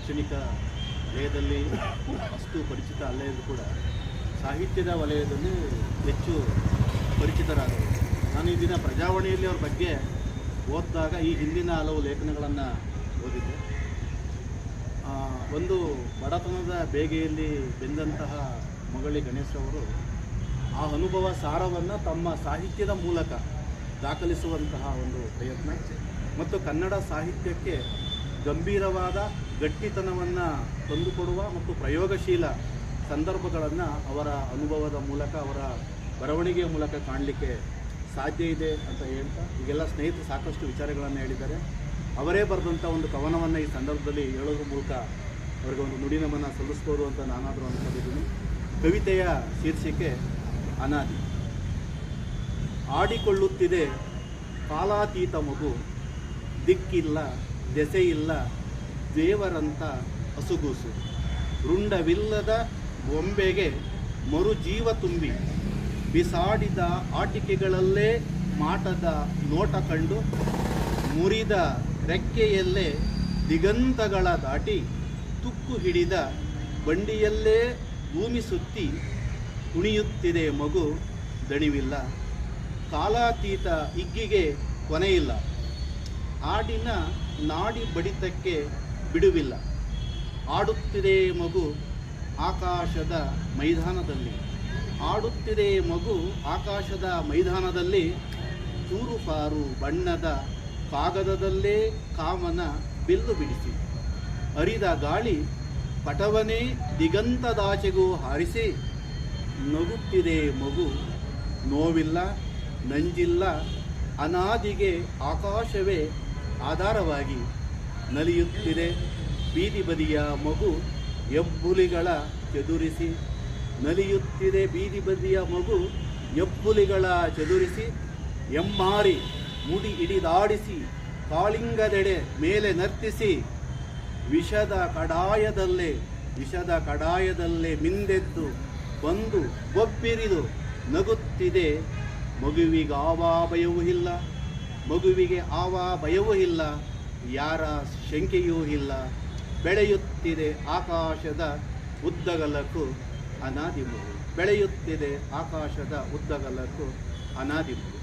ಶೈಕ್ಷಣಿಕ ವಲಯದಲ್ಲಿ ಅಷ್ಟು ಪರಿಚಿತ ಅಲ್ಲೇ ಎಂದು ಕೂಡ ಸಾಹಿತ್ಯದ ವಲಯದಲ್ಲಿ ಹೆಚ್ಚು ಪರಿಚಿತರಾದರು ನಾನು ಈ ದಿನ ಪ್ರಜಾವಾಣಿಯಲ್ಲಿ ಅವ್ರ ಬಗ್ಗೆ ಓದಿದಾಗ ಈ ಹಿಂದಿನ ಹಲವು ಲೇಖನಗಳನ್ನು ಓದಿದ್ದೆ. ಒಂದು ಬಡತನದ ಬೇಗೆಯಲ್ಲಿ ಬೆಂದಂತಹ ಮಗಳಿ ಗಣೇಶ್ ಅವರು ಆ ಅನುಭವ ಸಾರವನ್ನು ತಮ್ಮ ಸಾಹಿತ್ಯದ ಮೂಲಕ ದಾಖಲಿಸುವಂತಹ ಒಂದು ಪ್ರಯತ್ನ. ಮತ್ತು ಕನ್ನಡ ಸಾಹಿತ್ಯಕ್ಕೆ ಗಂಭೀರವಾದ ಗಟ್ಟಿತನವನ್ನು ತಂದುಕೊಡುವ ಮತ್ತು ಪ್ರಯೋಗಶೀಲ ಸಂದರ್ಭಗಳನ್ನು ಅವರ ಅನುಭವದ ಮೂಲಕ, ಅವರ ಬರವಣಿಗೆಯ ಮೂಲಕ ಕಾಣಲಿಕ್ಕೆ ಸಾಧ್ಯ ಇದೆ ಅಂತ ಹೇಳ್ತಾ, ಈಗೆಲ್ಲ ಸ್ನೇಹಿತರು ಸಾಕಷ್ಟು ವಿಚಾರಗಳನ್ನು ಹೇಳಿದ್ದಾರೆ. ಅವರೇ ಬರೆದಂಥ ಒಂದು ಕವನವನ್ನು ಈ ಸಂದರ್ಭದಲ್ಲಿ ಹೇಳೋದ್ರ ಮೂಲಕ ಅವರಿಗೆ ಒಂದು ನುಡಿನಮನ ಸಲ್ಲಿಸ್ಬೋದು ಅಂತ ನಾನಾದರೂ ಅಂದ್ಕೊಂಡಿದ್ದೀನಿ ಕವಿತೆಯ ಶೀರ್ಷಿಕೆ ಅನಾದಿ. ಆಡಿಕೊಳ್ಳುತ್ತಿದೆ ಕಾಲಾತೀತ ಮಗು, ದಿಕ್ಕಿಲ್ಲ, ದೆಸೆಯಿಲ್ಲ ದೇವರಂತ ಹಸುಗೂಸು. ರುಂಡವಿಲ್ಲದ ಬೊಂಬೆಗೆ ಮರುಜೀವ ತುಂಬಿ, ಬಿಸಾಡಿದ ಆಟಿಕೆಗಳಲ್ಲೇ ಮಾಟದ ನೋಟ ಕಂಡು, ಮುರಿದ ರೆಕ್ಕೆಯಲ್ಲೇ ದಿಗಂತಗಳ ದಾಟಿ, ತುಕ್ಕು ಹಿಡಿದ ಬಂಡಿಯಲ್ಲೇ ಭೂಮಿ ಸುತ್ತಿ ಕುಣಿಯುತ್ತಿದೆ ಮಗು ದಣಿವಿಲ್ಲ. ಕಾಲಾತೀತ ಇಗ್ಗಿಗೆ ಕೊನೆಯಿಲ್ಲ. ಆಡಿನ ನಾಡಿ ಬಡಿತಕ್ಕೆ ಬಿಡುವಿಲ್ಲ. ಆಡುತ್ತಿದೆ ಮಗು ಆಕಾಶದ ಮೈದಾನದಲ್ಲಿ. ಆಡುತ್ತಿದೆ ಮಗು ಆಕಾಶದ ಮೈದಾನದಲ್ಲಿ. ಚೂರುಪಾರು ಬಣ್ಣದ ಕಾಗದದಲ್ಲೇ ಕಾಮನ ಬಿಲ್ಲು ಬಿಡಿಸಿ. ಅರಿದ ಗಾಳಿ ಪಟವನೇ ದಿಗಂತದಾಚೆಗೂ ಹಾರಿಸಿ. ನಗುತ್ತಿದೆ ಮಗು ನೋವಿಲ್ಲ, ನಂಜಿಲ್ಲ, ಅನಾದಿಗೆ ಆಕಾಶವೇ ಆಧಾರವಾಗಿ. ನಲಿಯುತ್ತಿದೆ. ಬೀದಿ ಬದಿಯ ಮಗು ಎಬ್ಬುಲಿಗಳ ಚದುರಿಸಿ, ನಲಿಯುತ್ತಿದೆ ಬೀದಿ ಬದಿಯ ಮಗು ಎಬ್ಬುಲಿಗಳ ಚದುರಿಸಿ, ಎಮ್ಮಾರಿ ಮುಡಿ ಹಿಡಿದಾಡಿಸಿ ಕಾಳಿಂಗದೆಡೆ ಮೇಲೆ ನರ್ತಿಸಿ, ವಿಷದ ಕಡಾಯದಲ್ಲೇ ವಿಷದ ಕಡಾಯದಲ್ಲೇ ಮಿಂದೆದ್ದು ಬಂದು ಒಬ್ಬಿರಿದು ನಗುತ್ತಿದೆ. ಮಗುವಿಗೆ ಆವಾ ಭಯವೂ ಇಲ್ಲ, ಮಗುವಿಗೆ ಆವಾ ಭಯವೂ ಇಲ್ಲ. ಯಾರ ಶಂಕೆಯೂ ಇಲ್ಲ. ಬೆಳೆಯುತ್ತಿದೆ ಆಕಾಶದ ಉದ್ದಗಲಕ್ಕೂ ಅನಾದಿ ಬೆಳೆಯುತ್ತಿದೆ ಆಕಾಶದ ಉದ್ದಗಲಕ್ಕೂ ಅನಾದಿ ಮಗು